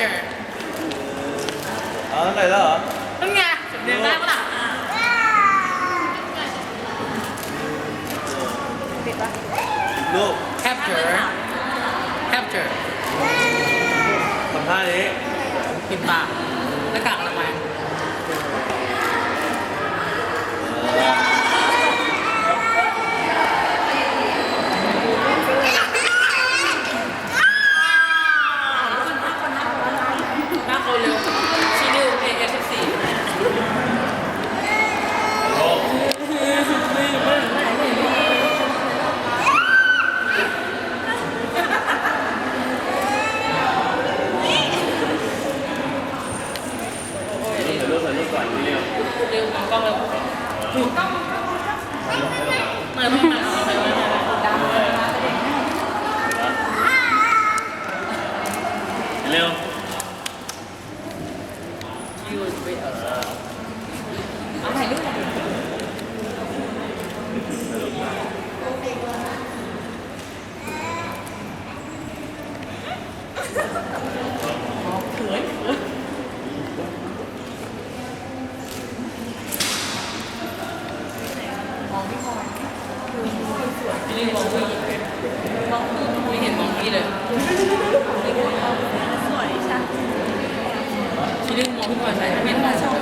picture. Ở à, này đó hả? Đúng nha, chụp đường đó là. Look. Capture. Capture. Cầm hai đi. Kim ba. กล้องเลยถูกต้องไม่ไม่ไม่เอาไปไม่ไม่ไม่เร็วยูสไปเออเอาถ่ายรูปกัน ไม่มองผู้หญิงมองผู้ไม่เห็นมองพี่เลยสวคิดเรื่องมองผู้ชายเห็นมอง